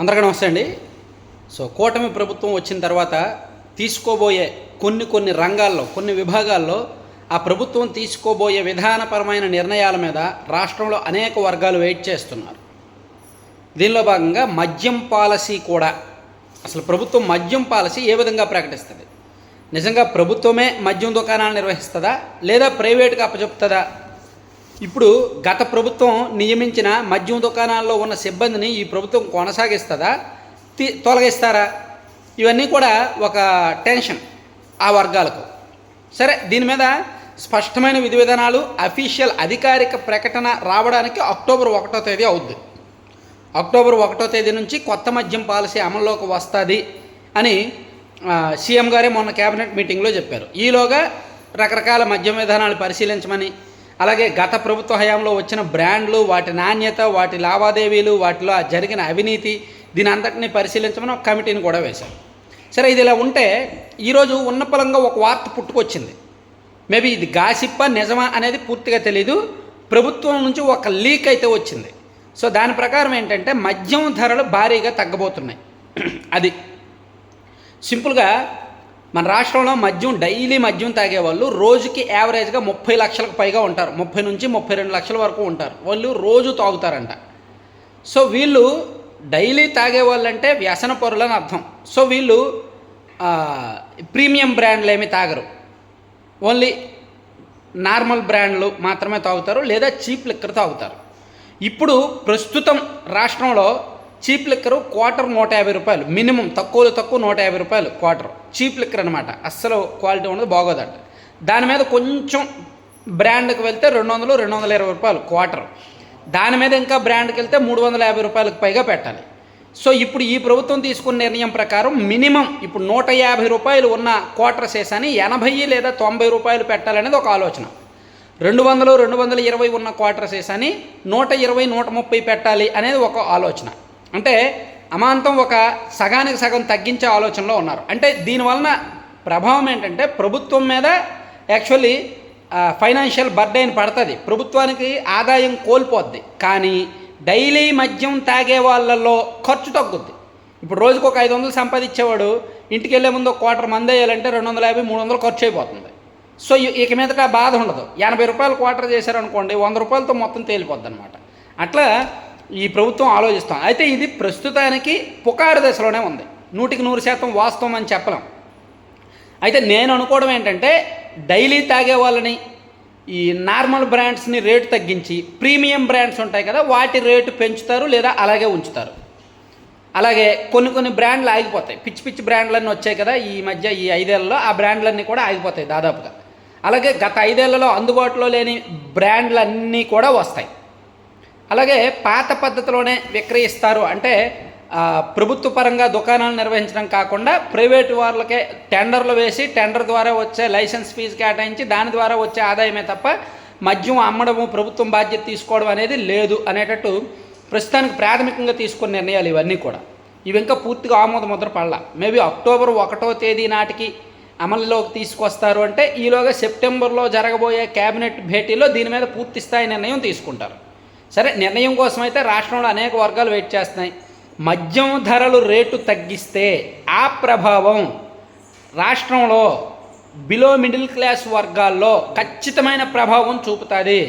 అందరికీ నమస్తే అండి. సో కూటమి ప్రభుత్వం వచ్చిన తర్వాత తీసుకోబోయే కొన్ని కొన్ని రంగాల్లో కొన్ని విభాగాల్లో ఆ ప్రభుత్వం తీసుకోబోయే విధానపరమైన నిర్ణయాల మీద రాష్ట్రంలో అనేక వర్గాలు వెయిట్ చేస్తున్నారు. దీనిలో భాగంగా మద్యం పాలసీ కూడా అసలు ప్రభుత్వం మద్యం పాలసీ ఏ విధంగా ప్రకటిస్తుంది? నిజంగా ప్రభుత్వమే మద్యం దుకాణాలు నిర్వహిస్తుందా? లేదా ప్రైవేటుగా అప్పచెప్తుందా? ఇప్పుడు గత ప్రభుత్వం నియమించిన మద్యం దుకాణాల్లో ఉన్న సిబ్బందిని ఈ ప్రభుత్వం కొనసాగిస్తుందా? తీ తొలగిస్తారా? ఇవన్నీ కూడా ఒక టెన్షన్ ఆ వర్గాలకు. సరే దీని మీద స్పష్టమైన విధి విధానాలు అఫీషియల్ అధికారిక ప్రకటన రావడానికి అక్టోబర్ ఒకటో తేదీ అవుద్ది. అక్టోబర్ ఒకటో తేదీ నుంచి కొత్త మద్యం పాలసీ అమల్లోకి వస్తుంది అని సీఎం గారే మొన్న కేబినెట్ మీటింగ్లో చెప్పారు. ఈలోగా రకరకాల మద్యం విధానాలు పరిశీలించమని అలాగే గత ప్రభుత్వ హయాంలో వచ్చిన బ్రాండ్లు వాటి నాణ్యత వాటి లావాదేవీలు వాటిలో జరిగిన అవినీతి దీని అంతటిని పరిశీలించమని ఒక కమిటీని కూడా వేశారు. సరే ఇది ఇలా ఉంటే ఈరోజు ఉన్నపలంగా ఒక వార్త పుట్టుకొచ్చింది. మేబీ ఇది గాసిప్ప నిజమా అనేది పూర్తిగా తెలీదు. ప్రభుత్వం నుంచి ఒక లీక్ అయితే వచ్చింది. సో దాని ప్రకారం ఏంటంటే మద్యం ధరలు భారీగా తగ్గబోతున్నాయి. అది సింపుల్గా మన రాష్ట్రంలో మద్యం డైలీ మద్యం తాగేవాళ్ళు రోజుకి యావరేజ్గా ముప్పై లక్షలకు పైగా ఉంటారు. ముప్పై నుంచి ముప్పై రెండు లక్షల వరకు ఉంటారు. వాళ్ళు రోజు తాగుతారంట. సో వీళ్ళు డైలీ తాగే వాళ్ళంటే వ్యసన పరులు అని అర్థం. సో వీళ్ళు ప్రీమియం బ్రాండ్లు ఏమి తాగరు. ఓన్లీ నార్మల్ బ్రాండ్లు మాత్రమే తాగుతారు లేదా చీప్ లిక్కర్ తాగుతారు. ఇప్పుడు ప్రస్తుతం రాష్ట్రంలో చీప్ లిక్కరు క్వార్టర్ నూట యాభై రూపాయలు. మినిమం తక్కువలో తక్కువ నూట యాభై రూపాయలు క్వార్టర్. చీప్ లిక్కర్ అనమాట అస్సలు క్వాలిటీ ఉండదు బాగోదట. దాని మీద కొంచెం బ్రాండ్కి వెళ్తే రెండు వందలు రెండు వందల ఇరవై రూపాయలు క్వార్టర్. దాని మీద ఇంకా బ్రాండ్కి వెళ్తే మూడు వందల యాభై రూపాయలకు పైగా పెట్టాలి. సో ఇప్పుడు ఈ ప్రభుత్వం తీసుకున్న నిర్ణయం ప్రకారం మినిమం ఇప్పుడు నూట యాభై రూపాయలు ఉన్న క్వార్టర్ సేసాని ఎనభై లేదా తొంభై రూపాయలు పెట్టాలనేది ఒక ఆలోచన. రెండు వందలు రెండు వందల ఇరవై ఉన్న క్వార్టర్ సేసాని నూట ఇరవై నూట ముప్పై పెట్టాలి అనేది ఒక ఆలోచన. అంటే అమాంతం ఒక సగానికి సగం తగ్గించే ఆలోచనలో ఉన్నారు. అంటే దీనివలన ప్రభావం ఏంటంటే ప్రభుత్వం మీద యాక్చువల్లీ ఫైనాన్షియల్ బర్డైన్ పడుతుంది. ప్రభుత్వానికి ఆదాయం కోల్పోద్ది. కానీ డైలీ మద్యం తాగే వాళ్ళల్లో ఖర్చు తగ్గుద్ది. ఇప్పుడు రోజుకు ఒక ఐదు వందలు సంపాదించేవాడు ఇంటికి వెళ్ళే ముందు ఒక క్వార్టర్ మంది వేయాలంటే రెండు వందల యాభై మూడు వందలు ఖర్చు అయిపోతుంది. సో ఇక మీదట ఆ బాధ ఉండదు. ఎనభై రూపాయలు క్వార్టర్ చేశారనుకోండి వంద రూపాయలతో మొత్తం తేలిపోద్ది అనమాట అట్లా ఈ ప్రభుత్వం ఆలోచిస్తాం. అయితే ఇది ప్రస్తుతానికి పుకారు దశలోనే ఉంది. నూటికి నూరు శాతం వాస్తవం అని చెప్పలేం. అయితే నేను అనుకోవడం ఏంటంటే డైలీ తాగే వాళ్ళని ఈ నార్మల్ బ్రాండ్స్ని రేటు తగ్గించి ప్రీమియం బ్రాండ్స్ ఉంటాయి కదా వాటి రేటు పెంచుతారు లేదా అలాగే ఉంచుతారు. అలాగే కొన్ని కొన్ని బ్రాండ్లు ఆగిపోతాయి. పిచ్చి పిచ్చి బ్రాండ్లన్నీ వచ్చాయి కదా ఈ మధ్య ఈ ఐదేళ్ళలో ఆ బ్రాండ్లన్నీ కూడా ఆగిపోతాయి దాదాపుగా. అలాగే గత ఐదేళ్ళలో అందుబాటులో లేని బ్రాండ్లన్నీ కూడా వస్తాయి. అలాగే పాత పద్ధతిలోనే విక్రయిస్తారు. అంటే ప్రభుత్వ పరంగా దుకాణాలు నిర్వహించడం కాకుండా ప్రైవేటు వాళ్ళకే టెండర్లు వేసి టెండర్ ద్వారా వచ్చే లైసెన్స్ ఫీజు కేటాయించి దాని ద్వారా వచ్చే ఆదాయమే తప్ప మద్యం అమ్మడము ప్రభుత్వం బాధ్యత తీసుకోవడం అనేది లేదు అనేటట్టు ప్రస్తుతానికి ప్రాథమికంగా తీసుకున్న నిర్ణయాలు ఇవన్నీ కూడా. ఇవి ఇంకా పూర్తిగా ఆమోద ముద్ర పడలా. మేబీ అక్టోబర్ ఒకటో తేదీ నాటికి అమలులోకి తీసుకొస్తారు అంటే ఈలోగా సెప్టెంబర్లో జరగబోయే కేబినెట్ భేటీలో దీని మీద పూర్తి స్థాయి నిర్ణయం తీసుకుంటారు. సరే నిర్ణయం కోసం అయితే రాష్ట్రంలో అనేక వర్గాలు వెయిట్ చేస్తున్నాయి. మద్యం ధరలు రేటు తగ్గిస్తే ఆ ప్రభావం రాష్ట్రంలో బిలో మిడిల్ క్లాస్ వర్గాల్లో ఖచ్చితమైన ప్రభావం చూపుతుంది.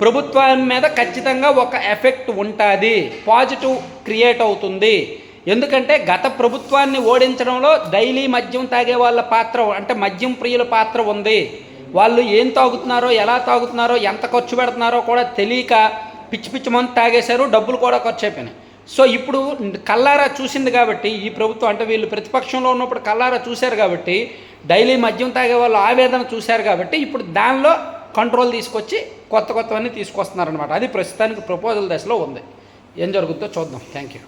ప్రభుత్వం మీద ఖచ్చితంగా ఒక ఎఫెక్ట్ ఉంటుంది. పాజిటివ్ క్రియేట్ అవుతుంది. ఎందుకంటే గత ప్రభుత్వాన్ని ఓడించడంలో డైలీ మద్యం తాగే వాళ్ళ పాత్ర అంటే మద్యం ప్రియుల పాత్ర ఉంది. వాళ్ళు ఏం తాగుతున్నారో ఎలా తాగుతున్నారో ఎంత ఖర్చు పెడుతున్నారో కూడా తెలియక పిచ్చి పిచ్చి మందు తాగేశారు డబ్బులు కూడా ఖర్చు అయిపోయినాయి సో ఇప్పుడు కల్లారా చూసింది కాబట్టి ఈ ప్రభుత్వం అంటే వీళ్ళు ప్రతిపక్షంలో ఉన్నప్పుడు కల్లారా చూశారు కాబట్టి డైలీ మద్యం తాగే వాళ్ళు ఆవేదన చూశారు కాబట్టి ఇప్పుడు దానిలో కంట్రోల్ తీసుకొచ్చి కొత్త కొత్తవన్నీ తీసుకొస్తున్నారనమాట అది ప్రస్తుతానికి ప్రపోజల్ దశలో ఉంది. ఏం జరుగుతుందో చూద్దాం. Thank you